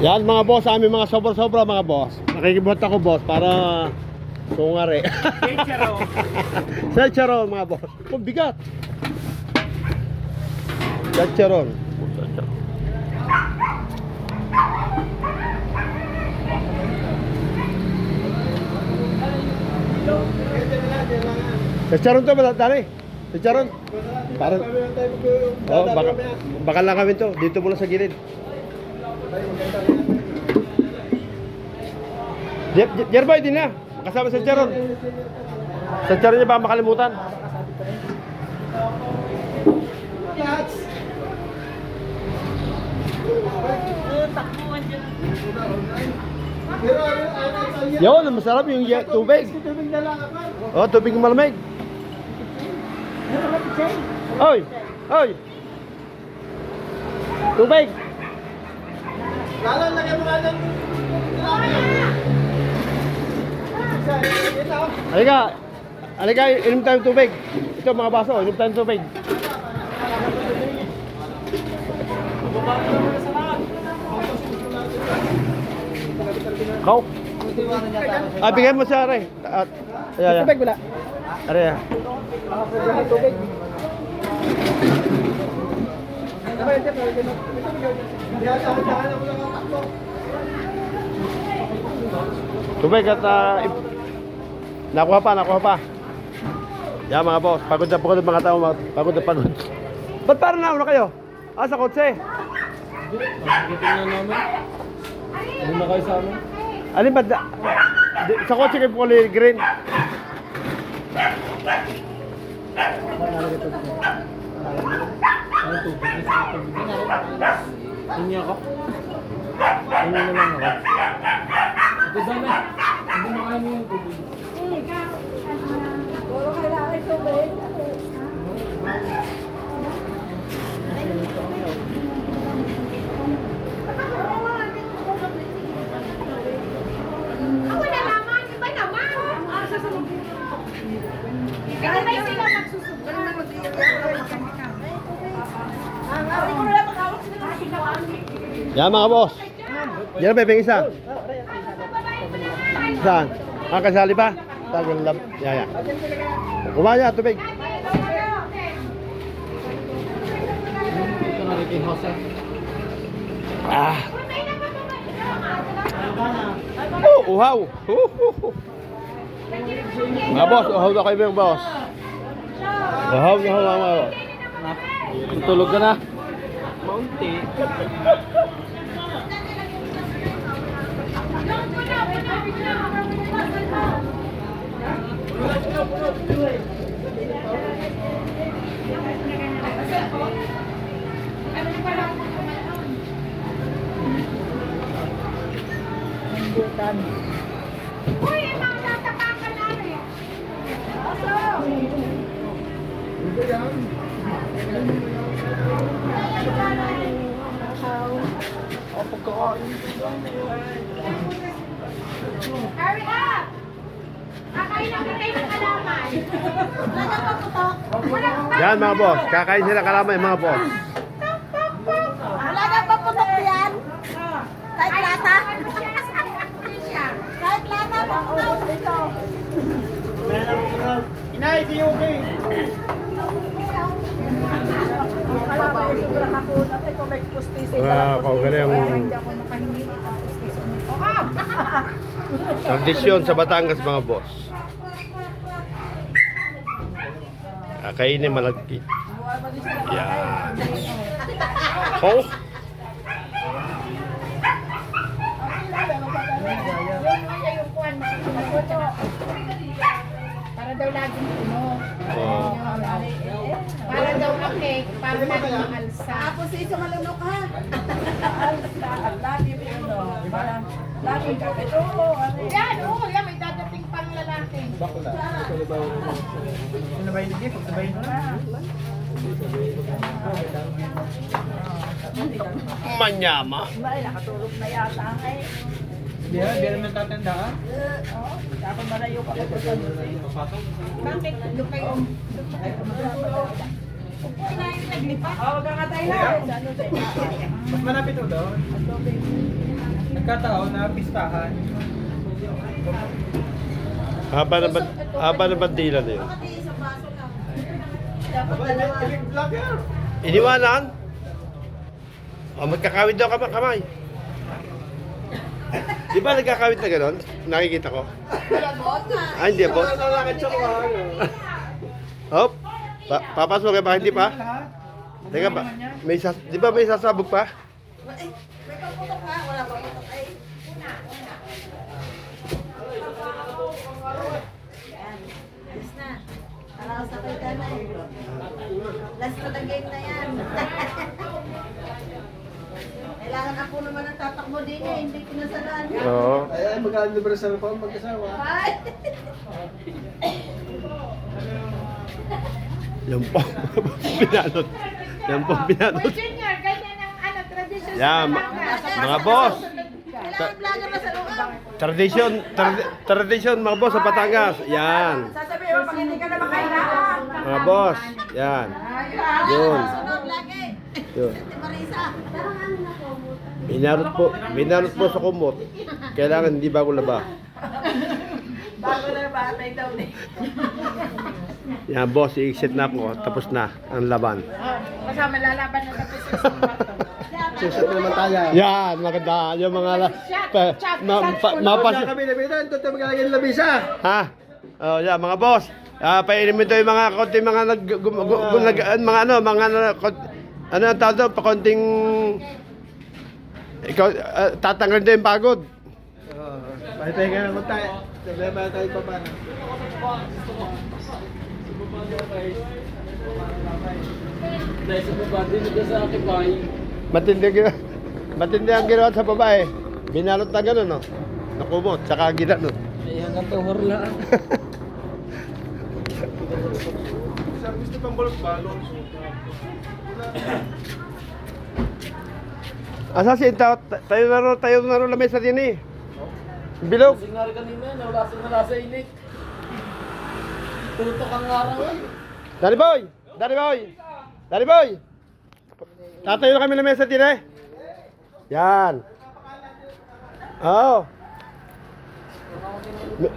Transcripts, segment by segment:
Yan mga boss, aming mga sobra-sobra mga boss. Nakikibuhat ako boss para sungari. Secharon mga boss. Kung bigat. Secharon. Secharon to ba dali? Secharon. Parang Oh, baka, baka lang kami to. Dito muna sa gilid. Jer- Jer- Jerboy din na. Kasama sa Charon. Sa Charon niya baka makalimutan. Ang masarap yung tubig. Oh, tubig malamig. Oy, oy. Tubig. Halika. Halika, inom tayong tubig. Ito mga baso, inom tayong tubig. Kau? Ah, bigyan mo siya, Aray. At, yeah, yeah. Tubig wala. Aray, ah. Tubig. Tubig at uh, nakuha pa, nakuha pa. Yan mga boss, pagod na pagod mga tao, pagod na pagod. Ba't parang nauna kayo? Ah, sa kotse. na namin. Hindi na kayo sa amin. Alin ba? Sa kotse kayo kulay green. Ano tubig? Nasa tubig na. Hingi ako. Hingi na lang ako. Ito dami. Hindi na kaya mo yung tubig. Ako na naman, iba naman. Ah, sasunod. Kaya sila magsusunod. Ang awin ko na lang mag-awak sila ng sinawan. Yan mga boss. Yan yung isa? Saan? Ah, kasali pa? Tagal lab. Yan, yan. Kumaya, tubig. Ah. Oh, uhaw. Uh, uh, uh. Mga boss, uhaw na kayo mga boss. Uhaw na uhaw mga boss. Tutulog ka na. Maunti. Uy, yung mga tatapakan namin. Hurry up! Kakain na kayo ng kalaman. Wala. Wala pa. Yan mga boss, kakain sila kalamay mga boss. Wala na pa putok yan. Kahit lata. Kahit lata putok dito. Inay, di okay. Ah, kau galing Tradisyon sa Batangas mga boss. Kakainin malagkit. Yan. Oh. Para daw laging puno. Oh. Para daw ang cake, para laging maalsa. Tapos ito malunok ha. Lagi ano, parang lagi ka ito. Ano Yan, oo, yan, may dadating pang lalaki. Sabay hindi, pag sabay na. Manyama. ba nakatulog na yata ay. Di ha, di naman tatandaan. Oh, dapat malayo ka pa sa Bakit? Doon kayo. Oh, kakatay na. Ano Mas malapit ito doon. Nagkataon na pistahan. Haba na ba, haba na bandila na yun. Iniwanan? O, magkakawit daw kamay. kamay. Di ba nagkakawit na gano'n? Nakikita ko. Ah, hindi po. Hop. Pa papasok ka ba? Hindi pa? Teka ba? May sas di ba may sasabog pa? Eh, may paputok nga. Wala pa putok. Ay. Yan. Alis na. Para sa kay Danay. Last na the game na yan. Kailangan ako naman ang tatakbo din eh. Hindi pinasalaan. Oo. Ay, mag-anniversary pa magkasawa. Ay! Yan po. binalot. Yan po binalot. Junior, ganyan ang ano, tradition Yan, mga boss. Kailangan vlogger na sa loob. Tradition, trad- tradition mga boss sa Batangas. Yan. Sasabihin mo, pag hindi ka na makailangan. Mga boss. Yan. Yun. Sunod lagi. Yun. Si Marisa. Parang ano na po. Binalot po, sa kumot. Kailangan hindi bago laba. Bago na batay daw ni. Yan boss, i-exit na po. Tapos na ang laban. Kasama lalaban na sa business Susat na naman tayo. Yan, maganda. Yung mga... La, pa, ma, pa, mapas, kami na bita, ito ng labisa. ha? Oh, yan, mga boss. Ah, painin mo ito yung mga konti mga nag, gum, gum, gum- nag, mga ano, mga ano, kon- ano ang tawag doon, pa konting ikaw, ah, tatanggal din pagod. Pahitay ka naman tayo. Sabi ba tayo pa paano? Dahil sa baba, dinig ka sa akin pa. Matindi, matindi ang ginawa sa babae. Binalot na gano'n, no? Nakumot, tsaka gina, no? Ay, hanggang tuhor lang. Sabi gusto pang balot balot. Asa si tayo, tayo na ro, tayo na ro lamesa din eh. Bilog. Kasi nga rin kanina, nawala sa nala sa init. Tutok ang araw. Daddy boy! Daddy boy! Daddy boy! Tatayo na kami ng mesa din eh. Yan. Oo. Eh.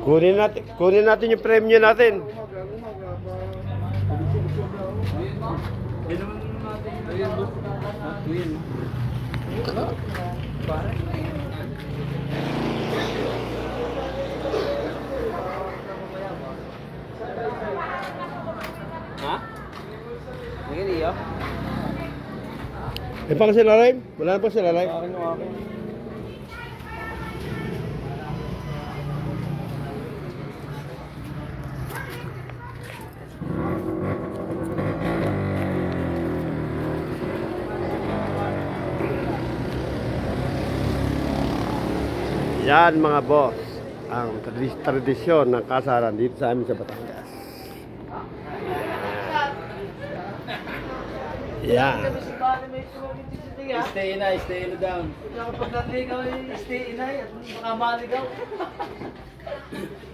Kunin natin, kunin natin yung premyo natin. Ayun naman natin. Ayun book. Ayun. Pare. Ha? Ngayon iyo? Eh pa sila live? Wala na pa sila live? Akin yung akin. Yan mga boss. Ang tradi- tradisyon ng kasaran dito sa amin sa Batangas. Yan. Stay in, stay in down. Kapag naligaw, stay inay at baka maligaw.